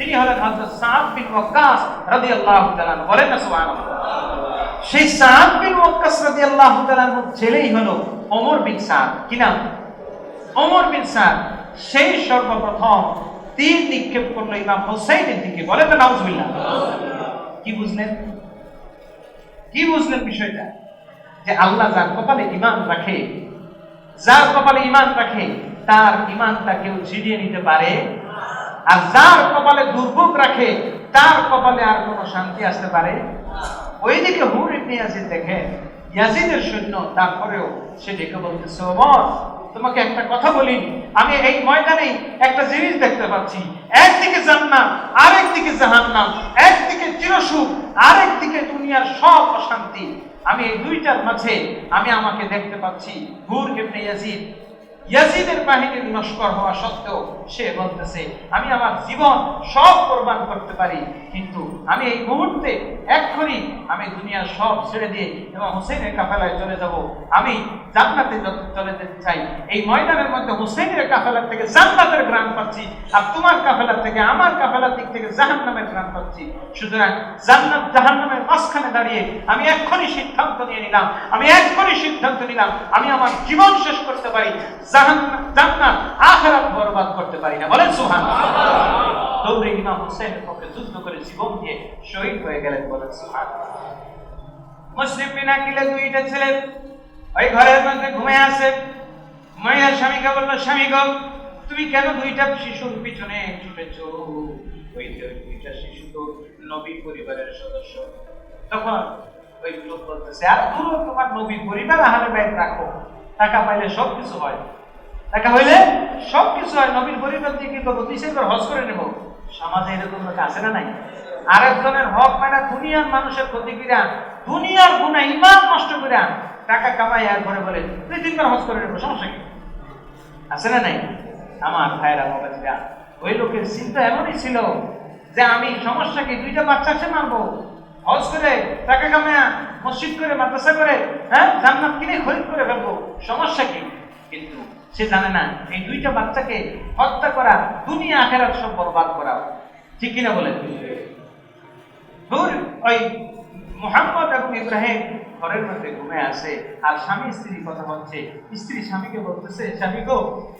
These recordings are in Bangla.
তিনি হলেন হযরত সাদ বিন ওয়াক্কাস রাদিয়াল্লাহু তাআলা বলেন না সুবহানাল্লাহ। সেই সাদ বিন ওয়াক্কাস রাদিয়াল্লাহু তাআলা আনহুর ছেলেই হলো ওমর বিন সাদ। কি নাম? ওমর বিন সাদ। সেই সর্বপ্রথম তীর নিক্ষেপ করল ইমাম দিকে। নাউজুবিল্লাহ। কি বুঝলেন? কি বুঝলেন বিষয়টা? যে আল্লাহ যার কপালে ইমান রাখে, যার কপালে ইমান রাখে, তার ইমানটা কেউ ছিনিয়ে নিতে পারে আর যার কপালে দুর্ভোগ রাখে, তার কপালে আর কোনো শান্তি আসতে পারে? ওইদিকে হুর ইবনে ইয়াজিদ দেখে, ইয়াজিদের সৈন্য, তারপরেও সে ডেকে বলতেছে ওমর তোমাকে একটা কথা বলি আমি এই ময়দানে একটা জিনিস দেখতে পাচ্ছি। একদিকে জান্নাত, আরেকদিকে জাহান্নাম, একদিকে চিরসুখ, আরেকদিকে দুনিয়ার সব অশান্তি। আমি এই দুইটার মাঝে আমি আমাকে দেখতে পাচ্ছি হুর ইবনে ইয়াজিদ। ইয়াজিদের বাহিনীর নস্কর হওয়া সত্ত্বেও সে বলতেছে, আমি আমার জীবন সব কোরবান করতে পারি, কিন্তু আমি এই মুহূর্তে এক্ষুনি আমি দুনিয়ার সব ছেড়ে দিয়ে এবং হোসেনের কাফেলায় চলে যাব। আমি জান্নাতে চলে যেতে চাই। এই ময়দানের মধ্যে হোসেনের কাফেলার থেকে জান্নাতের গ্রাম পাচ্ছি আর তোমার কাফেলার থেকে আমার কাফেলার দিক থেকে জাহান্নামের গ্রাম পাচ্ছি। সুতরাং জান্নাত জাহান্নামের মাঝখানে দাঁড়িয়ে আমি এক্ষুনি সিদ্ধান্ত নিয়ে নিলাম। আমি এক্ষুনি সিদ্ধান্ত নিলাম। আমি আমার জীবন শেষ করতে পারি। জাহান্নাম জান্নাত আখিরাত বরবাদ করতে পারি না। বলেন দৌড়ে ইমাম হোসেনের যুদ্ধ করে জীবন দিয়ে শহীদ হয়ে গেলেন বলেন সুবহানাল্লাহ। মুসলিম বিনা কিলে দুইটা ছেলে ওই ঘরের মধ্যে ঘুমে আছে। মাইয়ার স্বামীকে বলল, স্বামী গো, তুমি কেন দুইটা শিশুর পিছনে ছুটেছ? ওই দুইটা শিশু তো নবী পরিবারের সদস্য। তখন ওই লোক বলতেছে, আর দূর তোমার নবী পরিবার আহারে ব্যাগ রাখো। টাকা পাইলে সব কিছু হয়। টাকা হইলে সব কিছু হয়। নবীর পরিবার দিয়ে কি করব দুই সেবার হজ করে নেব? সমাজে এরকম লোক আছে না নাই? আরেকজনের হক মানে দুনিয়ার মানুষের ক্ষতি করিয়া দুনিয়ার গুণা ইমান নষ্ট করিয়া টাকা কামাই আর ঘরে বলে দুই তিনবার হজ করে নেব সমস্যা কি? আছে না নাই? আমার ভাইরা বাবাজিরা, ওই লোকের চিন্তা এমনই ছিল যে আমি সমস্যা কি, দুইটা বাচ্চা সে মারবো? হজ করে, টাকা কামায়া, মসজিদ করে, মাদ্রাসা করে হ্যাঁ জান্নাত কিনে খরিদ করে ফেলব, সমস্যা কি? কিন্তু সে জানে না, এই দুইটা বাচ্চাকে হত্যা করা, দুনিয়া আখেরাত সব বরবাদ করা। ঠিক কিনা বলেন? ওই মোহাম্মদ এবং ইব্রাহিম ঘরের মধ্যে ঘুমে আসে আর স্বামী স্ত্রী কথা হচ্ছে স্ত্রী স্বামীকে বলতেছে, স্বামী গো,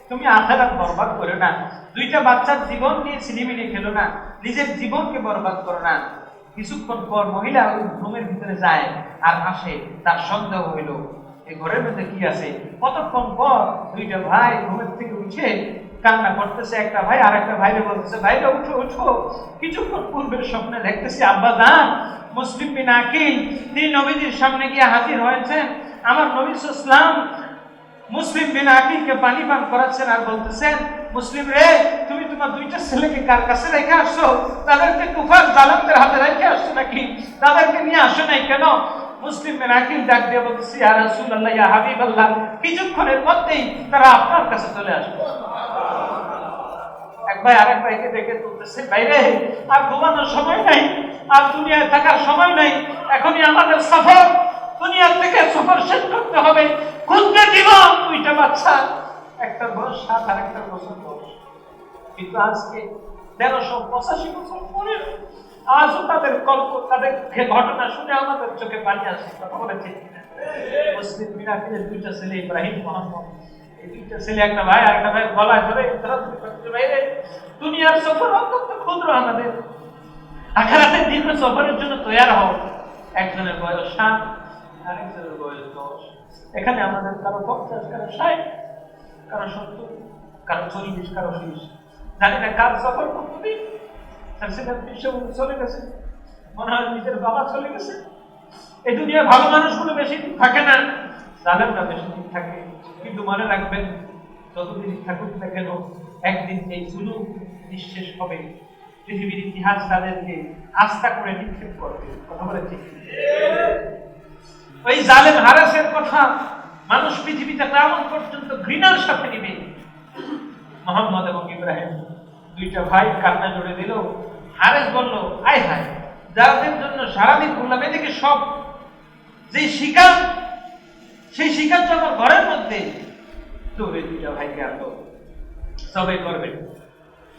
তুমি আখেরাত বরবাদ করো না। দুইটা বাচ্চার জীবন নিয়ে ছিনিমিনি খেলো না। নিজের জীবনকে বরবাদ করো না। কিছুক্ষণ পর মহিলা ওই রুমের ভিতরে যায়, আর আসে, তার সন্দেহ হইল এই ঘরের মধ্যে কি আছে? কতক্ষণ পর দুইটা ভাই ঘুমের থেকে উঠে কান্না করতেছে, একটা ভাই আর একটা ভাইরে বলতেছে, ভাইরা, উঠো উঠো। কিছুক্ষণ পূর্বের স্বপ্নে দেখতেছি আব্বা জান মুসলিম বিন আকিল, তিনি নবীজির সামনে গিয়ে হাজির হয়েছেন। আমার নবী ইসলাম মুসলিম বিন আকিলকে পানি পান করাচ্ছেন আর বলতেছেন, মুসলিম রে, তুমি তোমার দুইটা ছেলেকে কার কাছে রেখে আসছো? তাদেরকে কুফার জালামদের হাতে রেখে আসছো নাকি? তাদেরকে নিয়ে আসো নাই কেন? মুসলিম বিন আকিল ডাক দিয়ে বলতেছি, ইয়া রাসূলুল্লাহ, ইয়া হাবিবাল্লাহ। কিছুক্ষণের মধ্যেই তারা আপনার কাছে চলে আসবে এক ভাই আরেক ভাইকে দেখে তুলতেছে বাইরে আর ঘুমানোর সময় নাই, আর দুনিয়ায় থাকার সময় নাই, এখনই আমাদের সফর। দুনিয়ার থেকে সফর শেষ করতে হবে। খুঁজতে জীবন দুইটা বাচ্চা। একটা বয়স সাত, আর একটা বছর বয়স। কিন্তু আজকে তেরোশো পঁচাশি বছর পরে আজও তাদের কল্প তাদের ঘটনা শুনে আমাদের চোখে পানি আসে কথা বলেছে মুসলিম দুইটা ছেলে, ইব্রাহিম, মোহাম্মদ। ছেলে, একটা ভাই ভাই সফরের জন্য হও। একজনের আরেকজনের এখানে আমাদের কারও কারও কারও চল্লিশ, কারও তিরিশ। জানি না কার সফর কতদিন। তার সেটা বিশ্ববন্ধু চলে গেছে। মনে হয় নিজের বাবা চলে গেছে। এই দুনিয়ার ভালো মানুষগুলো বেশি দিন থাকে না। জালেমরা বেশি দিন থাকে। কিন্তু মনে রাখবেন, যতদিন থাকুক না কেন, একদিন এই জুলুম নিঃশেষ হবে। পৃথিবীর ইতিহাস তাদেরকে আস্থা করে নিক্ষেপ করবে। কথা বলে ঠিক ওই জালেম হারাসের কথা মানুষ পৃথিবীতে কেমন পর্যন্ত ঘৃণার সাথে নিবে? মোহাম্মদ এবং ইব্রাহিম, দুইটা ভাই কান্না জুড়ে দিল। হারেস বলল আয় হায় যাদের জন্য সারাদিন করলাম এদিকে সব যে শিকার, সেই শিকার তো আমার ঘরের মধ্যে তো ওই দুইটা ভাইকে এত সবাই করবে।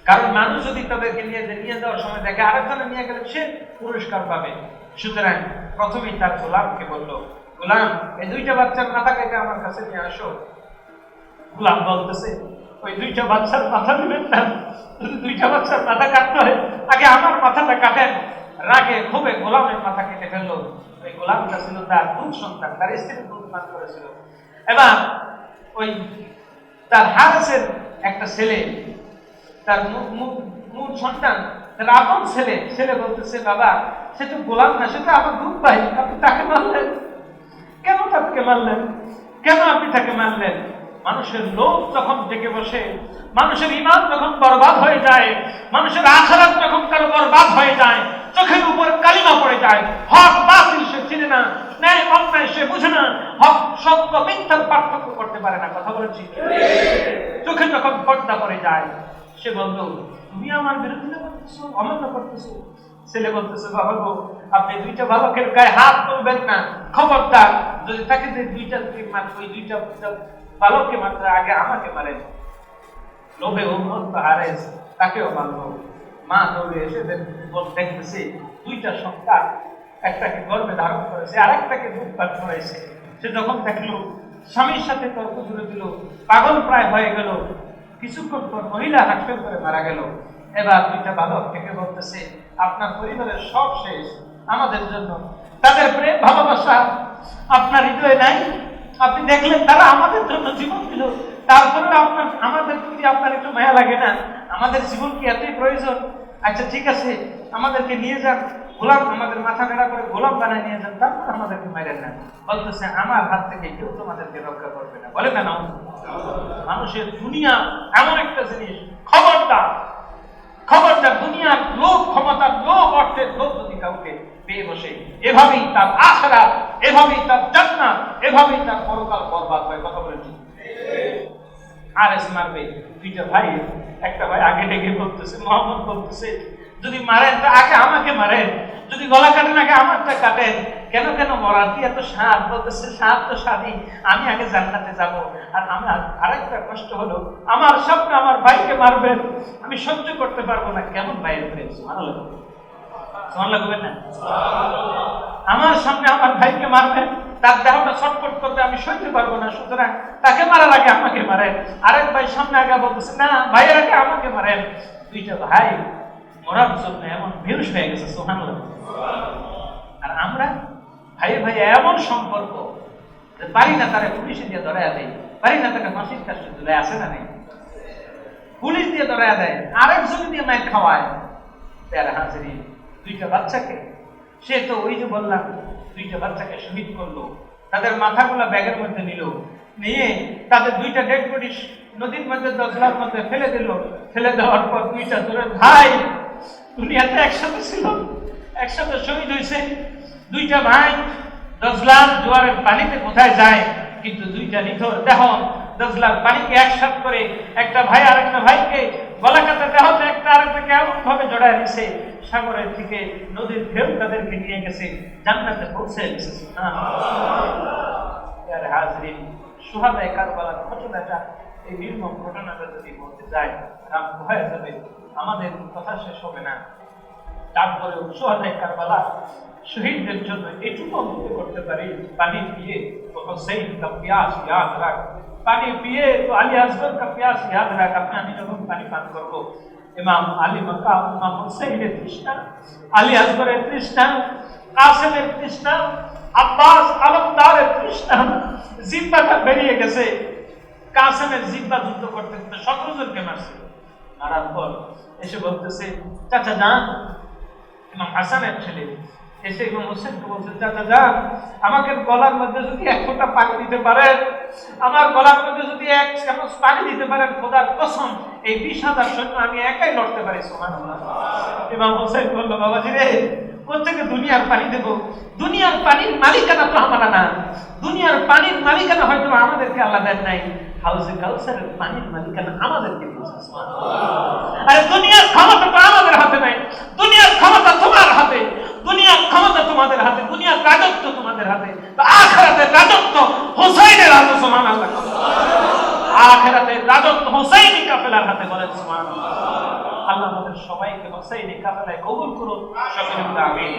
কারণ মানুষ যদি তাদেরকে নিয়ে নিয়ে যাওয়ার সময় দেখে আরেকজনে নিয়ে গেলে সে পুরস্কার পাবে। সুতরাং প্রথমেই তার গোলামকে বলল, গোলাম, এই দুইটা বাচ্চার মাথা কেটে আমার কাছে নিয়ে আসো। গোলাম বলতেছে ওই দুইটা বাচ্চার মাথা দিবেন না। যদি দুইটা বাচ্চার মাথা কাটতে হয়, আগে আমার মাথাটা কাটেন। রাগে খুবই গোলামের মাথা কেটে ফেলল। ওই গোলামটা ছিল তার দুধ সন্তান, তার স্ত্রী দুধ পান করেছিল। এবার ওই তার হারেসের একটা ছেলে, তার মূল সন্তান, তার আপন ছেলে ছেলে বলতেছে, বাবা, সে তো গোলাম না, সে তো আমার দুধ ভাই, আপনি তাকে মারলেন। কেন তাকে মারলেন? কেন আপনি তাকে মারলেন? মানুষের লোভ যখন ডেকে বসে, মানুষের ইমান যখন বরবাদ হয়ে যায়, মানুষের আখারাত যখন কারও বরবাদ হয়ে যায়, চোখের উপর কালিমা পড়ে যায়, হক বাতিল সে চিনে না, ন্যায় অন্যায় সে বুঝে না, হক সত্য মিথ্যার পার্থক্য করতে পারে না, কথা বলেছি চোখে যখন পর্দা পড়ে যায়, সে বলতো, তুমি আমার বিরোধিতা করতেছো অমান্য করতেছো। ছেলে বলতেছে, বাবা গো, আপনি দুইটা বালকের গায়ে হাত তুলবেন না। খবরদার, যদি তাকে দুইটা ওই দুইটা বালককে মাত্র আগে আমাকে মারেন। লোভে উন্মত্ত হারেস তাকেও মারলো মা দৌড়ে এসে দেখ- দেখতেছে দুইটা সন্তান একটাকে গর্ভে ধারণ করেছে, আরেকটাকে দুধ পান করেছে সে যখন দেখল, স্বামীর সাথে তর্ক জুড়ে দিল, পাগল প্রায় হয়ে গেল। কিছুক্ষণ পর মহিলা হাসপাতাল করে মারা গেল। এবার দুইটা বালক থেকে বলতেছে, আপনার পরিবারের সব শেষ। আমাদের জন্য তাদের প্রেম, ভালোবাসা আপনার হৃদয়ে নাই। আপনি দেখলেন তারা আমাদের জন্য জীবন দিল। তারপরে আপনার, আমাদের প্রতি আপনার একটু মায়া লাগে না, আমাদের জীবন কি এতই প্রয়োজন? আচ্ছা ঠিক আছে, আমাদেরকে নিয়ে যান। গোলাম আমাদের মাথা নেড়া করে গোলাম বানায় নিয়ে যান, তারপর আমাদেরকে মেরেন না। বলতেছে আমার হাত থেকে কেউ তোমাদেরকে রক্ষা করবে না। বলে না মানুষের দুনিয়া এমন একটা জিনিস। খবরদার। খবরদার, দুনিয়ার লোভ, ক্ষমতার লোভ, অর্থের কাউকে পেয়ে বসে এভাবেই তার আখরা এভাবেই তার জান্নাত, এভাবেই তার পরকাল বরবাদ হয়। কথা বলেছি আর এস মারবে। দুইটা ভাই, একটা ভাই আগে ডেকে বলতেছে, মোহাম্মদ বলতেছে, যদি মারেন তো আগে আমাকে মারেন, যদি গলা কাটেন আগে আমারটা কাটেন। কেন কেন মরার কি এত স্বাদ? বলতেছে, স্বাদ তো স্বাদই, আমি আগে জান্নাতে যাব। আর আমার আরেকটা কষ্ট হলো, আমার স্বপ্ন আমার ভাইকে মারবেন, আমি সহ্য করতে পারব না। কেমন ভাইয়ের প্রেম? ভালো লাগবে না। আমার সামনে আমার ভাইকে মারবেন, তার দেহটা ছটফট করতে আমি সইতে পারব না, সুতরাং তাকে মারার আগে আমাকে মারেন। আরেক ভাই সামনে আগে বলতেছে, না, ভাইয়ের আগে আমাকে মারেন। দুইটা ভাই মরার জন্য এমন বেহুশ হয়ে গেছে সোহান আর আমরা ভাই ভাই এমন সম্পর্ক পারি না তারা পুলিশে দিয়ে ধরে দেয়, পারি না তাকে ফাঁসির কাছে তুলে আসে না নেই। পুলিশ দিয়ে ধরে দেয় আরেকজন দিয়ে মাইক খাওয়ায়। প্যারা হাজিরি দুইটা বাচ্চাকে, সে তো ওই যে বললাম, দুইটা বাচ্চাকে শহীদ করল, তাদের মাথাগুলো ব্যাগের মধ্যে নিল, নিয়ে তাদের দুইটা ডেড বডি নদীর মধ্যে দশলার মধ্যে ফেলে দিল। ফেলে দেওয়ার পর দুইটা দূরে ভাই দুনিয়াতে একসাথে ছিল, একসাথে শহীদ হয়েছে। দুইটা ভাই দশলার জোয়ারের পানিতে কোথায় যায়, কিন্তু দুইটা নিথর দেহ দশ লাখ পানিকে একসাথ করে একটা ভাই আরেকটা ভাইকে গলা কাটাতে হয়তো একটা আরেকটাকে এমনভাবে জড়ায় নিছে সাগরের থেকে নদীর ঢেউ তাদেরকে নিয়ে গেছে, জান্নাতে পৌঁছে গেছে হাজরিন সোহাদায় কারবালার ঘটনাটা, এই নির্মম ঘটনাটা যদি বলতে যায় রাম ভয় যাবে, আমাদের কথা শেষ হবে না। তারপরে সোহাদায় কারবালা শহীদদের জন্য এটুকু করতে পারি পানি দিয়ে হোসেন তার পিয়াস ইয়াদ রাখ। পানি পিয়ে তো আলী আসবেন কা পিয়াস ইয়াদ রাখ, আপনি আমি যখন পানি পান করব। ইমাম আলী মক্কা, ইমাম হুসাইনের তৃষ্ণা আলী আসগরের তৃষ্ণা কাসেমের তৃষ্ণা আব্বাস আলমদারের তৃষ্ণা জিব্বাটা বেরিয়ে গেছে। কাসেমের জিব্বা যুদ্ধ করতে করতে সতেরো মারছে। মারার পর এসে বলতেছে, চাচা যান। ইমাম হাসানের ছেলে এসে ইমাম হোসেনকে বলছে, চাচা যান, আমাকে গলার মধ্যে যদি এক ফোঁটা পানি দিতে পারেন আমার গলার মধ্যে যদি এক চামচ পানি দিতে পারেন, খোদার কসম, এই বিশ হাজার সৈন্য আমি একাই লড়তে পারি সোমান ইমাম হোসেন বলল, বাবাজি রে কোথেকে দুনিয়ার পানি দেব? দুনিয়ার পানির মালিকানা তো আমার না দুনিয়ার পানির মালিকানা হয়তো আমাদেরকে আল্লাহ দেন নাই। হাউসে কাউসারের পানির মালিকানা আমাদেরকে আরে, দুনিয়ার ক্ষমতা তো আমাদের হাতে নাই। দুনিয়ার ক্ষমতা তোমার হাতে দুনিয়ার ক্ষমতা তোমাদের হাতে, দুনিয়ার রাজত্ব তোমাদের হাতে আখেরাতের রাজত্ব হোসাইনের হাতে সমান আল্লাহ আখেরাতের রাজত্ব হোসাইনি কাফেলার হাতে বলেন সমান আল্লাহ আমাদের সবাইকে হোসাইনি কাফেলায় কবুল করুন, সকলে বলে আমিন।